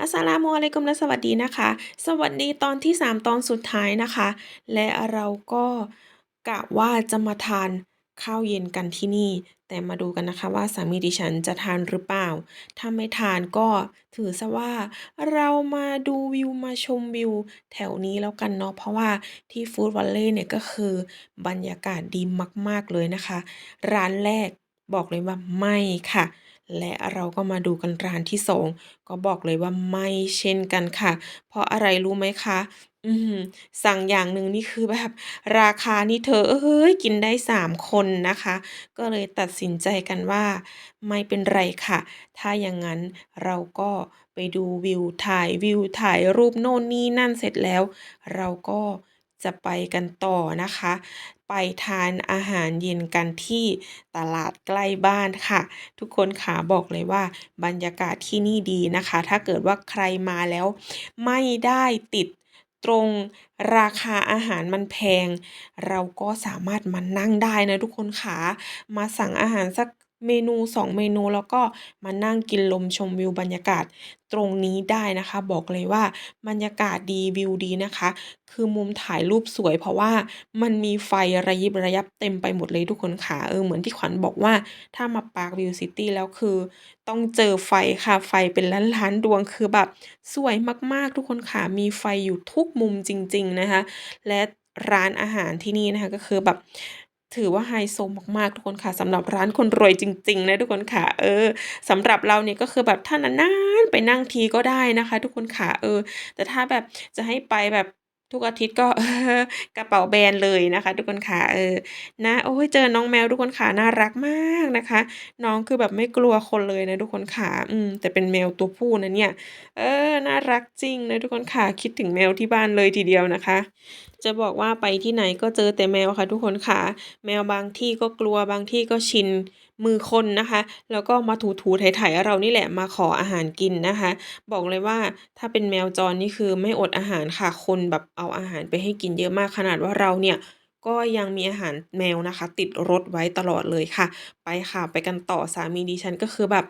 อัสสลามุอะลัยกุมและสวัสดีนะคะ สวัสดีตอนที่ 3 ตอนสุดท้ายนะคะ และเราก็กะว่าจะมาทานข้าวเย็นกันที่นี่ แต่มาดูกันนะคะว่าสามีดิฉันจะทานหรือเปล่า ถ้าไม่ทานก็ถือซะว่าเรามาดูวิวมาชมวิว แถวนี้แล้วกันเนาะเพราะว่าที่ฟู้ดวัลเลย์เนี่ยก็คือบรรยากาศดีมาก ๆเลยนะคะ ร้านแรกบอกเลยว่าไม่ค่ะ และเราก็มาดูกันร้านที่2ก็บอกเลยว่าไม่เช่นกันค่ะ เพราะอะไรรู้ไหมคะ อื้อฮือสั่งอย่างหนึ่งนี่คือแบบ ราคานี่เธอเอ๊ยกินได้3คนนะคะ ก็เลยตัดสินใจกันว่า ไม่เป็นไรค่ะ ถ้าอย่างงั้นเราก็ไปดูวิวถ่ายวิวถ่ายรูปโน่นนี่นั่นเสร็จแล้ว เราก็ จะไปกันต่อนะคะ ไปทานอาหารเย็นกันที่ตลาดใกล้บ้านค่ะ ทุกคนขาบอกเลยว่า บรรยากาศที่นี่ดีนะคะ ถ้าเกิดว่าใครมาแล้ว ไม่ได้ติดตรงราคาอาหารมันแพง เราก็สามารถมานั่งได้นะทุกคนขามาสั่งอาหารสัก เมนู2เมนูแล้วก็มานั่งกินลมชมวิวบรรยากาศตรงนี้ได้นะคะ บอกเลยว่าบรรยากาศดีวิวดีนะคะ คือมุมถ่ายรูปสวย เพราะว่ามันมีไฟระยิบระยับเต็มไปหมดเลยทุกคนขาเออเหมือนที่ขวัญบอกว่าถ้ามา Parkview City แล้วคือ ต้องเจอไฟค่ะไฟเป็นล้านๆดวงคือแบบสวยมากๆทุกคนขามีไฟอยู่ทุกมุมจริง ๆนะคะ และร้านอาหารที่นี่นะคะก็คือแบบ ถือว่าไฮโซมากๆทุกคนค่ะสำหรับร้านคนรวยจริงๆนะทุกคนขาเออสำหรับเราเนี่ยก็คือแบบถ้านานๆไปนั่งทีก็ได้นะคะ ทุกคนขาเออ แต่ถ้าแบบจะให้ไปแบบทุกอาทิตย์ก็กระเป๋าแบนเลยนะคะ ทุกคนขาเออนะโอ๊ยเจอน้องแมวทุกคนขาน่ารักมากนะคะ น้องคือแบบไม่กลัวคนเลยนะทุกคนขาอืมแต่เป็นแมวตัวผู้นะเนี่ย เออน่ารักจริงนะทุกคนขาคิดถึงแมวที่บ้านเลยทีเดียวนะคะ จะบอกว่าไปที่ไหนก็เจอแต่แมวค่ะทุกคนค่ะ แมวบางที่ก็กลัวบางที่ก็ชินมือคนนะคะ แล้วก็มาถูๆไถๆเรานี่แหละมาขออาหารกินนะคะ บอกเลยว่าถ้าเป็นแมวจรนี่คือไม่อดอาหารค่ะคนแบบเอาอาหารไปให้กินเยอะมากขนาดว่าเราเนี่ย ก็ยังมีอาหารแมวนะคะ ติดรถไว้ตลอดเลยค่ะ ไปค่ะ ไปกันต่อสามีดิฉันก็คือแบบ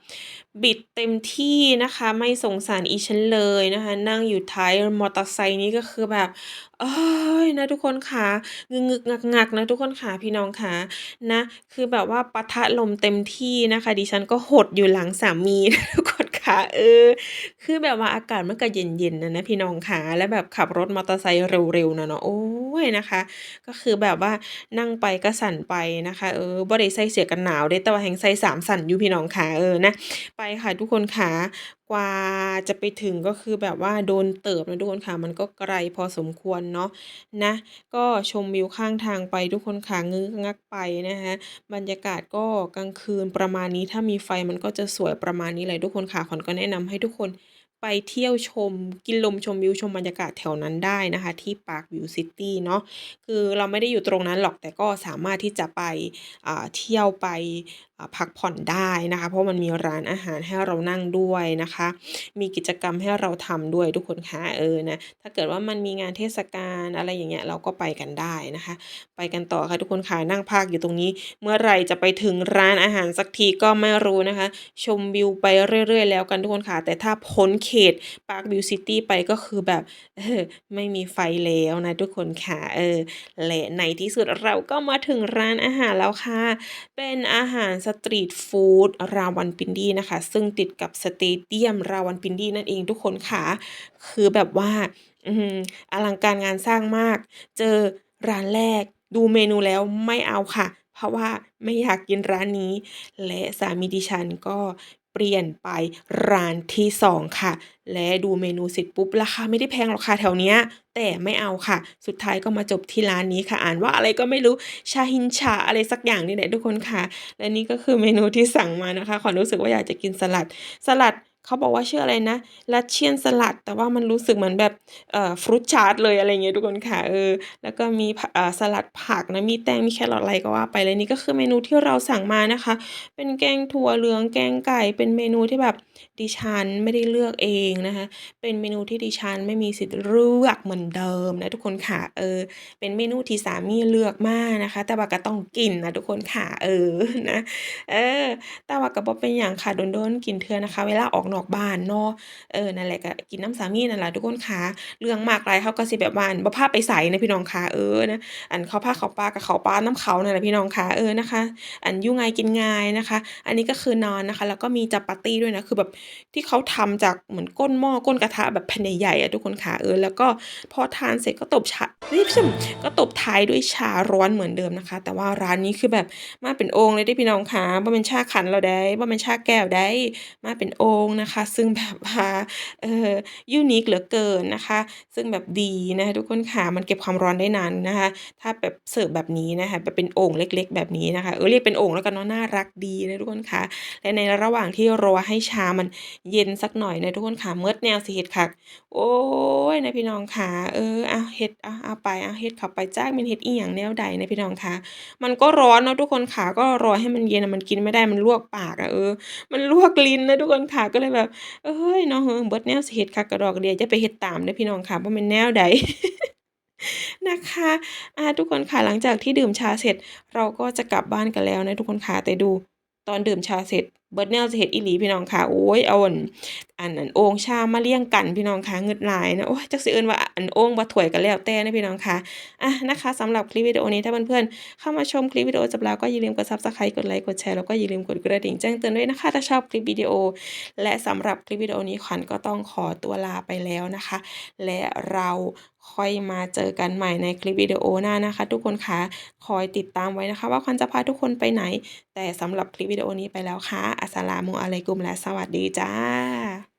บิดเต็มที่นะคะ ไม่สงสารอิฉันเลยนะคะ นั่งอยู่ท้ายมอเตอร์ไซค์นี่ก็คือแบบโอ๊ยนะทุกคนขางึกๆงักๆนะทุกคนขาพี่น้องขานะ คือแบบว่าปะทะลมเต็มที่นะคะ ดิฉันก็หดอยู่หลังสามีทุก เออ คือแบบว่าอากาศมันก็เย็นๆนะนะพี่น้องขาแล้วแบบขับรถมอเตอร์ไซค์เร็วๆนะเนาะ โอ้ยนะคะ ก็คือแบบว่านั่งไปก็สั่นไปนะคะ เออบ่ได้ใส่เสื้อกันหนาวเด้แต่ว่าแฮ่งใส่สามสั่นอยู่พี่น้องขาเออ นะ ไปค่ะทุกคนขากว่าจะไปถึงก็คือแบบว่าโดนเติบนะทุกคนค่ะ มันก็ไกลพอสมควรเนาะนะ ก็ชมวิวข้างทางไปทุกคนขางึกงักไปนะคะบรรยากาศก็กลางคืนประมาณนี้ถ้ามีไฟมันก็จะสวยประมาณนี้เลยทุกคนค่ะขอนก็แนะนำให้ทุกคน ไปเที่ยวชมกินลมชมวิวชมบรรยากาศแถวนั้นได้นะคะ ที่ Parkview City เนาะคือเราไม่ได้อยู่ตรงนั้นหรอกแต่ก็สามารถที่จะไปอ่าเที่ยวไปอ่าพักผ่อนได้นะคะ เพราะมันมีร้านอาหารให้เรานั่งด้วยนะคะ มีกิจกรรมให้เราทำด้วยทุกคนขาเออนะถ้าเกิดว่ามันมีงานเทศกาลอะไรอย่างเงี้ยเราก็ไปกันได้นะคะ ไปกันต่อค่ะทุกคนขานั่งพากอยู่ตรงนี้ เมื่อไหร่จะไปถึงร้านอาหารสักทีก็ไม่รู้นะคะ ชมวิวไปเรื่อย ๆ แล้วกันทุกคนขาแต่ถ้าพ้นเขต Parkview City ไปก็คือแบบเออไม่มีไฟแล้วนะทุกคนขาเออและในที่สุดเราก็มาถึงร้านอาหารแล้วค่ะ เป็นอาหารสตรีตฟูด Rawalpindi นะคะ ซึ่งติดกับสเตเดียม Rawalpindi นั่นเองทุกคนขาคือแบบว่าออลังการงานสร้างมาก เจอร้านแรกดูเมนูแล้วไม่เอาค่ะ เพราะว่าไม่อยากกินร้านนี้ และสามีดิฉันก็ เปลี่ยนไปร้านที่ 2 ค่ะ และดูเมนูเสร็จปุ๊บราคาไม่ได้แพงหรอกค่ะแถวเนี้ยแต่ไม่เอาค่ะ สุดท้ายก็มาจบที่ร้านนี้ค่ะ อ่านว่าอะไรก็ไม่รู้ชาฮินชาอะไรสักอย่างนี่แหละทุกคนค่ะ และนี่ก็คือเมนูที่สั่งมานะคะ ขอรู้สึกว่าอยากจะกินสลัดสลัด เขาบอกว่าชื่ออะไรนะ Russian สลัด แต่ว่ามันรู้สึกเหมือนแบบเอ่อฟรุตชาร์ตเลยอะไรเงี้ยทุกคนขาเออแล้วก็มีผอ่าสลัดผักนะมีแตงมีแครอทอะไรก็ว่าไปและนี่ก็คือเมนูที่เราสั่งมานะคะ เป็นแกงถั่วเหลืองแกงไก่เป็นเมนูที่แบบดิฉันไม่ได้เลือกเองนะคะ เป็นเมนูที่ดิฉันไม่มีสิทธิ์เลือกเหมือนเดิมนะทุกคนขาเออเป็นเมนูที่สามีเลือกมากนะคะ แต่ว่าก็ต้องกินนะทุกคนขาเออนะเออแต่ว่าก็บ่เป็นหยังค่ะโดนๆกินเทือนะคะ เวลาออกนอกบ้านเนาะ เออ นั่นแหละก็กินน้ำสามีนั่นล่ะทุกคนขาเรื่องมากหลายเขาก็สิแบบว่าอั่นบ่พาไปไสนะพี่น้องขาเออ นะ อั่น เขาพาเข้าป่าก็เข้าป่านำเขานั่นแหละพี่น้องขาเออ นะคะ อั่น อยู่ง่ายกินง่ายนะคะ อันนี้ก็คือนอนนะคะ แล้วก็มีจัปาตีด้วยนะ คือแบบที่เขาทำจากเหมือนก้นหม้อ ก้นกระทะแบบแผ่นใหญ่ๆอะทุกคนขาเออ แล้วก็พอทานเสร็จก็ตบชาก็ตบท้ายด้วยชาร้อนเหมือนเดิมนะคะ แต่ว่าร้านนี้คือแบบมาเป็นโอ่งเลยเดะพี่น้องขาบ่แม่นชาขันแล้วได้ บ่แม่นชาแก้วได้ มาเป็นโอ่งนะคะ ซึ่งแบบว่าเออยูนิคเหลือเกินนะคะ ซึ่งแบบดีนะคะทุกคนขามันเก็บความร้อนได้นานนะคะ ถ้าแบบเสิร์ฟแบบนี้นะคะแบบเป็นโอ่งเล็ก ๆ แบบนี้นะคะเออเรียกเป็นโอ่งแล้วกันเนาะน่ารักดีนะทุกคนขาและในระหว่างที่รอให้ชามันเย็นสักหน่อยนะทุกคนขาหมดแนวสิเฮ็ดคักโอ๊ยนะพี่น้องขาเออเอาเฮ็ดเอาเอาไปเอาเฮ็ดเข้าไปจักแม่นเฮ็ดอิหยังแนวใดนะพี่น้องขามันก็ร้อนเนาะทุกคนขาก็รอให้มันเย็นมันกินไม่ได้มันลวกปากอะเออ มันลวกลิ้นนะทุกคนขาก็เลยแบบเอ้ยเนาะเองเบิดแนวสิเฮ็ดคักกะดอกเดียจะไปเฮ็ดตามเด้อพี่น้องขาบ่แม่นแนวใดนะคะอาทุกคนค่ะหลังจากที่ดื่มชาเสร็จ เราก็จะกลับบ้านกันแล้วนะทุกคนค่ะแต่ดูตอนดื่มชาเสร็จ เบิร์ดแนวสิเฮ็ดอีหลีพี่น้องขาโอ๊ยเอาอันอันอันโอ่งชามาเรียงกันพี่น้องขาเงิดหลายนะโอ๊ยจักสิเอินว่าอันโอ่งบ่ถ้วยก็แล้วแต่นะพี่น้องขาอะนะคะสำหรับคลิปวิดีโอนี้ถ้าเพื่อนๆเข้ามาชมคลิปวิดีโอจบแล้วก็อย่าลืมกด Subscribe กดไลค์กดแชร์แล้วก็อย่าลืมกดกระดิ่งแจ้งเตือนด้วยนะคะถ้าชอบคลิปวิดีโอ และสำหรับคลิปวิดีโอนี้ขวัญก็ต้องขอตัวลาไปแล้วนะคะ และเรา ค่อยมาเจอกันใหม่ในคลิปวิดีโอหน้านะคะ ทุกคนคะคอยติดตามไว้นะคะ ว่าควันจะพาทุกคนไปไหน แต่สำหรับคลิปวิดีโอนี้ไปแล้วค่ะอัสสลามุอะลัยกุมและสวัสดีจ้า